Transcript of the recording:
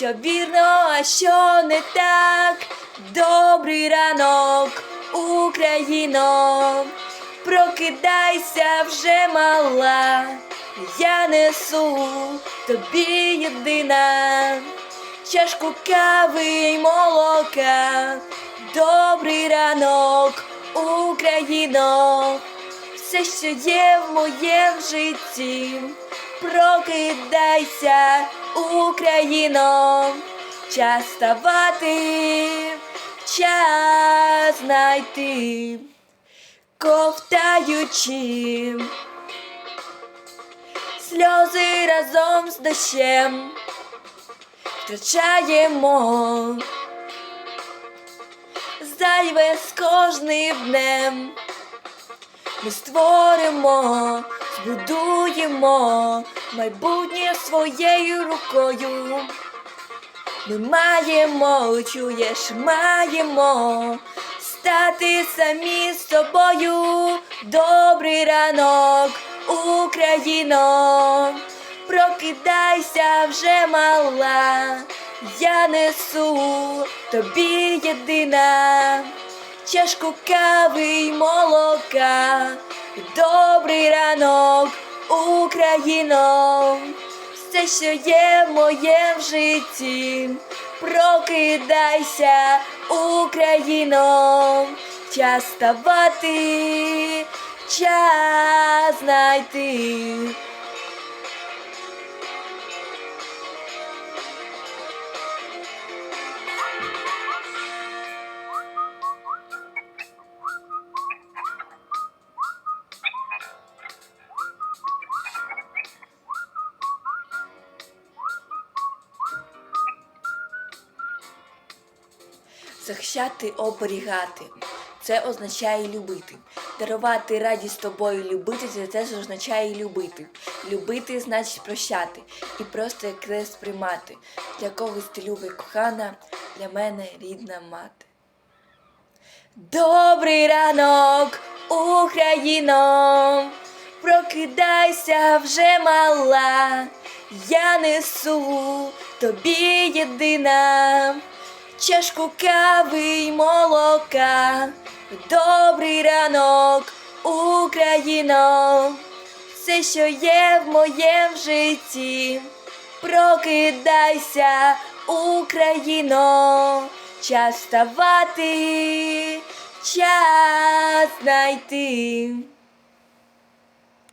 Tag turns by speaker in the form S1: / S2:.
S1: що вірно, а що не так. Добрий ранок, Україно, прокидайся вже мала, я несу тобі єдина. Чашку кави й молока. Добрий ранок, Україно, все, що є в моєму житті, прокидайся, Україно, час ставати, час знайти, ковтаючи сльози разом з дощем, втрачаємо зайве з кожним днем. Ми створимо, збудуємо майбутнє своєю рукою. Ми маємо, чуєш, маємо стати самі собою. Добрий ранок, Україно, прокидайся вже мала, я несу тобі єдина чашку кави й молока. Добрий ранок, Україно, все, що є в моєму житті, прокидайся, Україно, час ставати, час знайти. Захищати, оберігати. Це означає любити. Дарувати радість тобою, любити це теж означає любити. Любити значить прощати і просто як крест приймати. Для когось ти любить кохана, для мене рідна мати. Добрий ранок, Україно, прокидайся вже мала, я несу тобі єдина чашку кави й молока. Добрий ранок, Україно, все, що є в моєму житті, прокидайся, Україно, час ставати, час знайти.